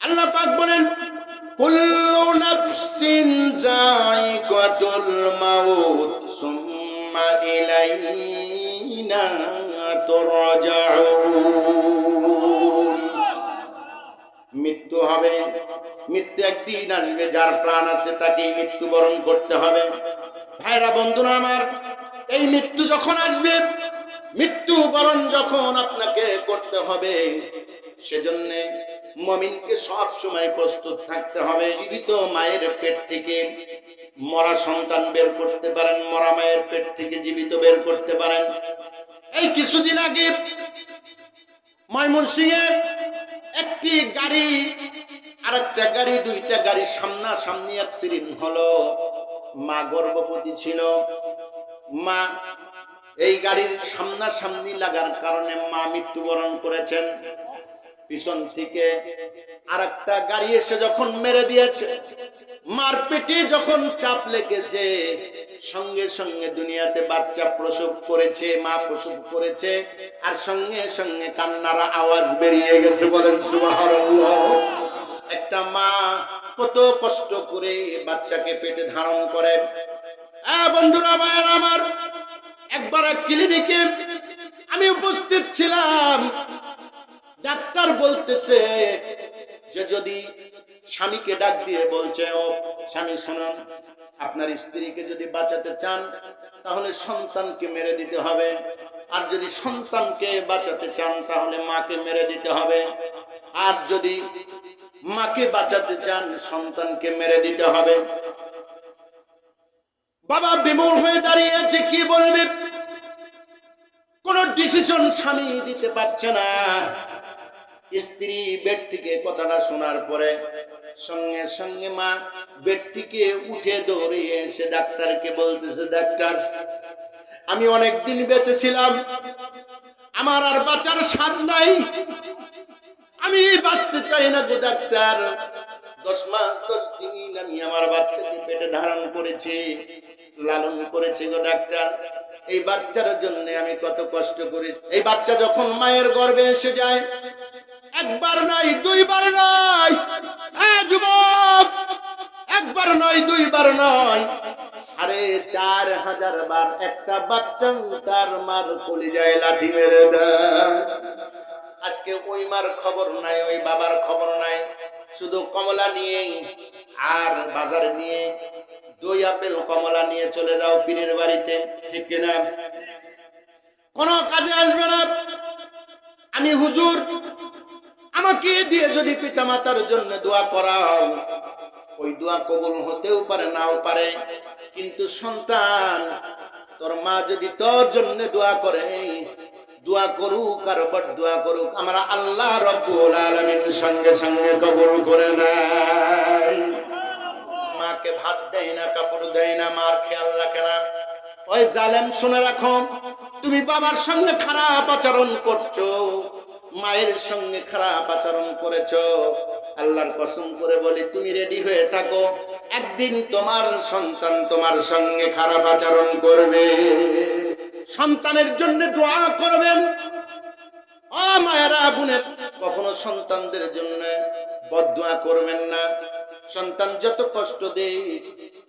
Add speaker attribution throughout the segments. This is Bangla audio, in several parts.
Speaker 1: আল্লাহ পাক বলেন, কুল্লু নাফসিন যায়িকাতুল মাউত, সুম্মা ইলাইনা তুরজাউন। মৃত্যু হবে, মৃত্যু একদিন আসবে, যার প্রাণ আছে তাকে মৃত্যুবরণ করতে হবে। ভাইরা, বন্ধুরা আমার, এই মৃত্যু যখন আসবে মৃত্যু বরণ যখন আপনাকে করতে হবে, সেজন্য মমিনকে সব সময় প্রস্তুত থাকতে হবে। জীবিত মায়ের পেট থেকে মরা সন্তান বের করতে পারেন, মরা মায়ের পেট থেকে জীবিত বের করতে পারেন। এই কিছুদিন আগে ময়মনসিংহে একটি গাড়ি আর একটা গাড়ি, দুইটা গাড়ি সামনা সামনি অ্যাক্সিডেন্ট হলো। মা গর্ভবতী ছিল। মা এই গাড়ির সামনা সামনি লাগার কারণে মা মৃত্যুবরণ করেছেন। পিছন থেকে আর একটা গাড়ি এসে যখন মেরে দিয়েছে মার পেটে যখন চাপ লেগেছে, সঙ্গে সঙ্গে দুনিয়াতে বাচ্চা প্রসব করেছে, মা প্রসব করেছে, আর সঙ্গে সঙ্গে কান্নার আওয়াজ বেরিয়ে গেছে বলেন একটা মা কত কষ্ট করে বাচ্চাকে পেটে ধারণ করে। বন্ধুরা, ভাইয়ের আমার, একবার এক ক্লিনিকে আমি উপস্থিত ছিলাম। ডাক্তার বলতেছে যে যদি স্বামীকে ডাক দিয়ে বলছে, ও স্বামী, শুনুন, আপনার স্ত্রীকে যদি বাঁচাতে চান, তাহলে সন্তানকে মেরে দিতে হবে। আর যদি সন্তানকে বাঁচাতে চান, তাহলে মাকে মেরে দিতে হবে। আর যদি মাকে বাঁচাতে চান, সন্তানকে মেরে দিতে হবে। বাবা বিমূল হয়ে দাঁড়িয়ে আছে, কি বলবে? কোন ডিসিশন স্বামী দিতে পারছে না। স্ত্রী বেড থেকে কথাটা শোনার পরে সঙ্গে সঙ্গে মা বেড থেকে উঠে দৌড়িয়ে এসে ডাক্তারকে বলতেছে, ডাক্তার, আমি অনেকদিন বেঁচে ছিলাম। আমার আর বাঁচার স্বাদ নাই। আমি বাঁচতে চাই না গো ডাক্তার। দশ মাস দশ দিন আমি আমার বাচ্চাকে পেটে ধারণ করেছি, লালন করেছি গো ডাক্তার। এই বাচ্চার জন্য আমি কত কষ্ট করেছি। এই বাচ্চা যখন মায়ের গর্ভে এসে যায় একবার দুইবার নয়। হ্যাঁ একবার নয়, দুইবার নয়। সাড়ে চার হাজার বার একটা বাচ্চা তার মার লাঠি মেরে আজকে ওই মার খবর নাই, ওই বাবার খবর নাই। শুধু কমলা নিয়ে আর বাজার নিয়ে দই আপেল কমলা নিয়ে চলে যাও পীরের বাড়িতে, ঠিক কিনা? কোনো কাজে আসবে না। আমি হুজুর আমাকে দিয়ে যদি পিতা মাতার জন্য দোয়া করাও, ওই দোয়া কবুল হতেও পারে, নাও পারে। কিন্তু সন্তান, তোর মা যদি তোর জন্য দোয়া করে, দোয়া করুক আর বট দোয়া করুক, আমরা আল্লাহ রব্বুল আলামিন সঙ্গে সঙ্গে কবুল করে নেয় মাকে ভাত দেয় না, কাপড় দেয় না, মার খেয়াল রাখে না। ওই জালেম শুনে রাখো, তুমি বাবার সঙ্গে খারাপ আচরণ করছ। মায়ের সঙ্গে খারাপ আচরণ করেছ? আল্লাহর কসম করে বলি, তুমি রেডি হয়ে থাকো। একদিন তোমার সন্তান তোমার সঙ্গে খারাপ আচরণ করবে। সন্তানের জন্য দোয়া করবেন। মায়েরা কখনো সন্তানদের জন্য বদোয়া করবেন না। সন্তান যত কষ্ট দেয়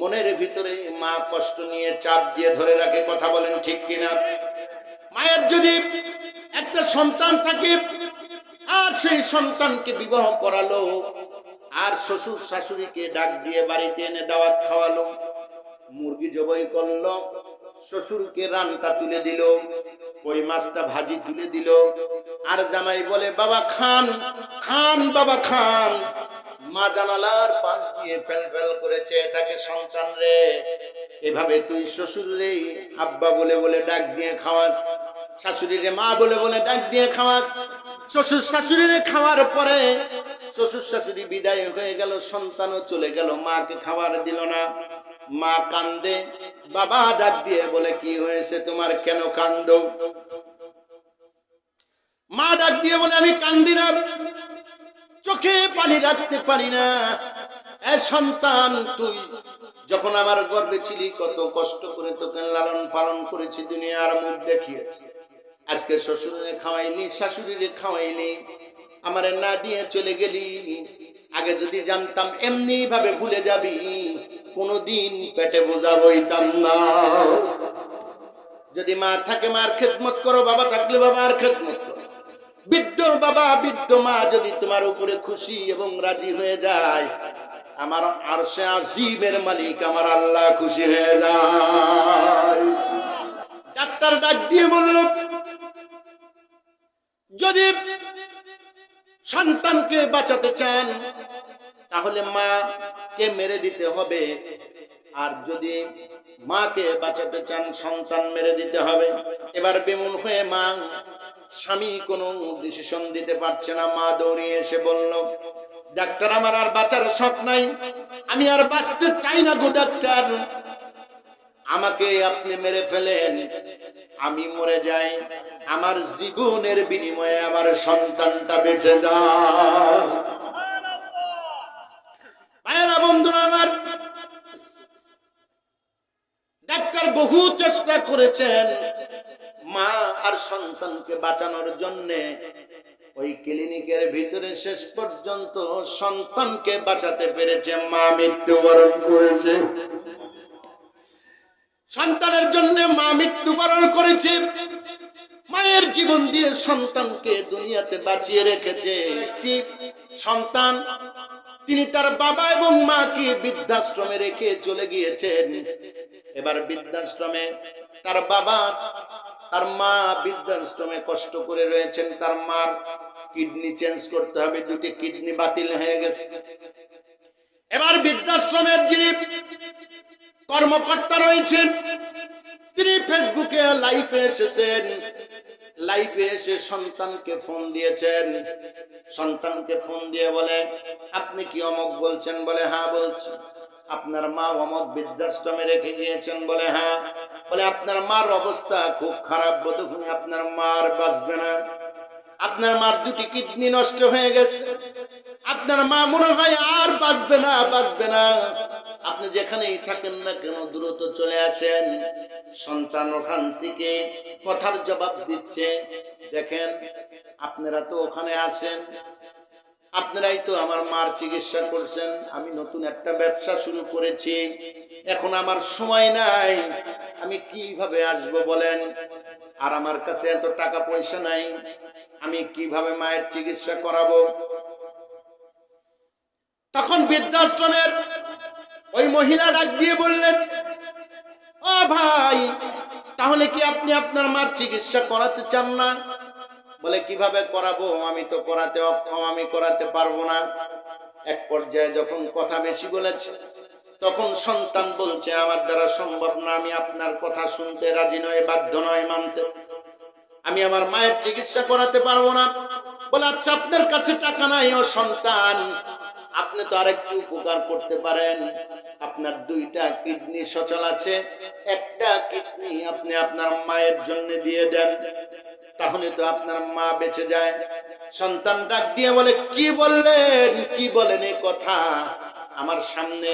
Speaker 1: মনের ভিতরে মা কষ্ট নিয়ে চাপ দিয়ে ধরে রাখে, কথা বলেন ঠিক কিনা? মায়ের যদি একটা সন্তান থাকে, আর সেই সন্তানকে বিবাহ করালো, আর শ্বশুর শাশুড়িকে ডাক দিয়ে বাড়িতে এনে দাওয়াত খাওয়ালো, মুরগি জবাই করল, শ্বশুরকে রানটা তুলে দিল ওই মাছটা ভাজি তুলে দিল, আর জামাই বলে, বাবা, খান খান, বাবা, খান। মা জানালার পাশ দিয়ে ফেল ফেল করেছে তাকে সন্তান রে, এভাবে তুই শ্বশুর রে, আব্বা বলে বলে ডাক দিয়ে খাওয়াস। শাশুড়িরে মা বলে বলে ডাক দিয়ে খাওয়াস। শ্বশুর শাশুড়িরে খাওয়ার পরে শ্বশুর শাশুড়ি বিদায় হয়ে গেল, সন্তানও চলে গেল, মাকে খাবার দিল না। মা কান্দে, বাবা ডাক দিয়ে বলে, কি হয়েছে তোমার? কেন কান্দ? মা ডাক দিয়ে বলে, আমি কান্দি না। চোখে পানি রাখতে পারি না। এ সন্তান, তুই যখন আমার গর্বে ছিলি, কত কষ্ট করে তোকে লালন পালন করেছি, দুনিয়ার মুখ দেখিয়েছি। আজকে শ্বশুরে খাওয়াইলি, শাশুড়িরে খাওয়াইলি, আমারে না দিয়ে চলে গেলি। আগে যদি জানতাম এমনি ভাবে ভুলে যাবি। কোনদিন পেটে বোঝা বইতাম না। যদি মা থাকে, মার খেদমত করো, বাবা থাকলে বাবার খেদমত করো। বৃদ্ধ বাবা, বৃদ্ধ মা যদি তোমার উপরে খুশি এবং রাজি হয়ে যায়, আমার আরশে আজিমের মালিক আমার আল্লাহ খুশি হয়ে যায়। ডাক্তার ডাক দিয়ে বলল যদি সন্তানকে বাঁচাতে চান, তাহলে মা কে মেরে দিতে হবে। আর যদি মাকে বাঁচাতে চান, সন্তান মেরে দিতে হবে। এবার বেমন হয়ে মা, স্বামী কোনো ডিসিশন দিতে পারছে না। মা দৌড়িয়ে এসে বলল, ডাক্তার, আমার আর বাঁচার শখ নাই। আমি আর বাঁচতে চাই না গো ডাক্তার। আমাকে আপনি মেরে ফেলেন। আমি মরে যাই। আমার জীবনের বিনিময়ে আমার সন্তানটা বেঁচে যায় বন্ধুরা আমার, ডাক্তার বহু চেষ্টা করেছেন মা আর সন্তানকে বাঁচানোর জন্যে। ওই ক্লিনিকের ভিতরে শেষ পর্যন্ত সন্তানকে বাঁচাতে পেরেছে মা, মৃত্যুবরণ করেছে। সন্তানের জন্য মা মৃত্যুবরণ করেছে। মায়ের জীবন দিয়ে সন্তানকে দুনিয়াতে বাঁচিয়ে রেখেছে সন্তান। তিনি তার বাবা এবং মাকে বৃদ্ধাশ্রমে রেখে চলে গিয়েছেন। এবার বৃদ্ধাশ্রমে তার বাবা, তার মা বৃদ্ধাশ্রমে কষ্ট করে রয়েছেন। তার মার কিডনি চেঞ্জ করতে হবে, দুটি কিডনি বাতিল হয়ে গেছে। এবার বৃদ্ধাশ্রমের যিনি কর্মকর্তা রয়েছেন, তিনি ফেসবুকে লাইভে এসেছেন। লাইভে এসে সন্তানকে ফোন দিয়েছেন। সন্তানকে ফোন দিয়ে বলে, আপনি কি অমক বলছেন? বলে হ্যাঁ বলছি। আপনার মা অমক বৃদ্ধাশ্রমে রেখে গিয়েছেন? বলে হ্যাঁ। বলে, আপনার মার অবস্থা খুব খারাপ বোধহয় আপনার মার বাঁচবে না। আপনার মার দুটি কিডনি নষ্ট হয়ে গেছে। আপনার মা মনে হয় আর বাঁচবে না বাঁচবে না। আপনি যেখানেই থাকেন না কেন, দ্রুত চলে আসেন। সন্তান ওখান থেকে কথার জবাব দিচ্ছে। দেখেন, আপনারা তো ওখানে আছেন। আপনারাই তো আমার মার চিকিৎসা করছেন। আমি নতুন একটা ব্যবসা শুরু করেছি। এখন আমার সময় নাই। আমি কীভাবে আসব বলেন? আর আমার কাছে এত টাকা পয়সা নাই। আমি কীভাবে মায়ের চিকিৎসা করাবো? তখন বৃদ্ধাশ্রমের ওই মহিলা ডাক দিয়ে বললেন, ও ভাই তাহলে কি আপনি আপনার মার চিকিৎসা করাতে চান না? বলে, কীভাবে করাবো? আমি তো করাতে অক্ষম, আমি করাতে পারব না। এক পর্যায়ে যখন কথা বেশি বলেছে, তখন সন্তান বলছে, আমার দ্বারা সম্ভব না, আমি আপনার কথা শুনতে রাজি নয় বাধ্য নয় মানতে। আমি আমার মায়ের চিকিৎসা করাতে পারব না। বলে আচ্ছা আপনার কাছে টাকা নাই, ও সন্তান। আপনি তো আরেকটু উপকার করতে পারেন। আপনার দুইটা কিডনি সচল আছে, একটা কিডনি আপনি আপনার মায়ের জন্য দিয়ে দেন, তাহলে তো আপনার মা বেঁচে যায়। সন্তান ডাক দিয়ে বলে, কি বললেন? কি বলেন এই কথা? আমার সামনে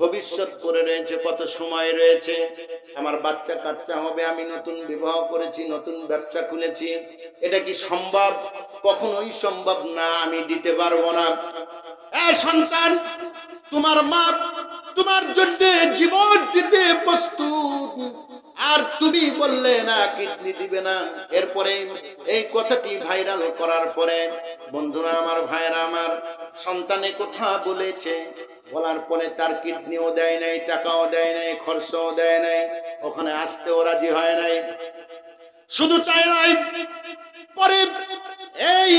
Speaker 1: ভবিষ্যৎ করে রয়েছে, কত সময় রয়েছে। আমার বাচ্চা কাচ্চা হবে, আমি নতুন বিবাহ করেছি, নতুন ব্যবসা খুলেছি। এটা কি সম্ভব? কখনোই সম্ভব না, আমি দিতে পারব না। সন্তান, তোমার মা তোমার জন্য জীবন দিতে প্রস্তুত। আর তুমি বললে, না, কিডনি দিবে না। এরপরে এই কথাটি ভাইরাল করার পরে বন্ধুরা আমার ভাইরা আমার, সন্তানে কথা বলেছে। বলার পরে তার কিডনিও দেয় নাই, টাকাও দেয় নাই, খরচও দেয় নাই। ওখানে আসতেও রাজি হয় নাই। শুধু তাই নয়, পরে এই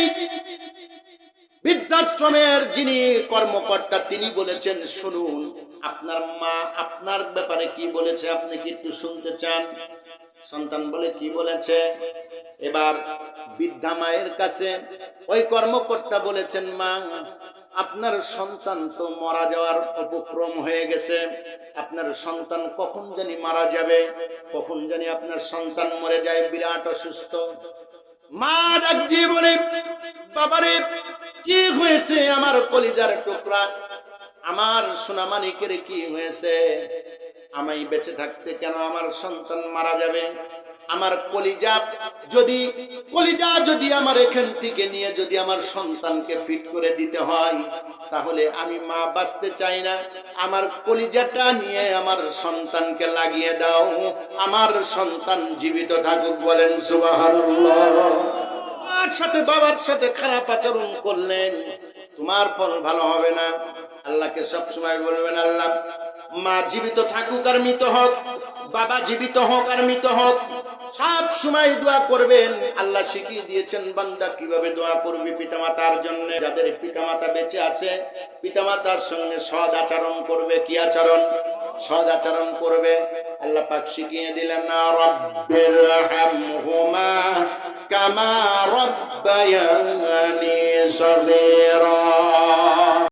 Speaker 1: বৃদ্ধাশ্রমের যিনি কর্মকর্তা, তিনি বলেছেন, শুনুন, আপনার মা আপনার ব্যাপারে কি বলেছে আপনি কি একটু শুনতে চান? সন্তান বলে, কি বলেছে? এবার বৃদ্ধা মায়ের কাছে ওই কর্মকর্তা বলেছেন, মা, আপনার সন্তান তো মারা যাওয়ার উপক্রম হয়ে গেছে। আপনার সন্তান কখন জানি মারা যাবে? কখন জানি আপনার সন্তান মরে যায়? বিরাট অসুস্থ। মা ডাক দিয়ে বলে, বাবারে কি হয়েছে আমার কলিজার টুকরা? আমার সোনামানিকের কি হয়েছে? আমি বেঁচে থাকতে কেন আমার সন্তান মারা যাবে? আমার কলিজা যদি কলিজা যদি আমার এখান থেকে নিয়ে যদি আমার সন্তানকে ফিট করে দিতে হয়, তাহলে আমি মা বাঁচতে চাই না। আমার কলিজাটা নিয়ে আমার সন্তানকে লাগিয়ে দাও। আমার সন্তান জীবিত থাকুক বলেন সুবহানাল্লাহ। মার সাথে, বাবার সাথে খারাপ আচরণ করলেন তোমার ফল ভালো হবে না। আল্লাহকে সবসময় বলবেন, আল্লাহ, মা জীবিত থাকুক আর মৃত হোক, বাবা জীবিত হোক আর মৃত হোক, সব সময় দোয়া করবেন। আল্লাহ শিখিয়ে দিয়েছেন, বান্দা কীভাবে দোয়া করবে পিতামাতার জন্য? যাদের পিতামাতা বেঁচে আছে, পিতামাতার সঙ্গে সদ আচরণ করবে, কি আচরণ? সদ আচরণ করবে। আল্লাহ পাক শিখিয়ে দিলেন না রব্বির হামহুমা কামা রব্বায়ানি সগীরা।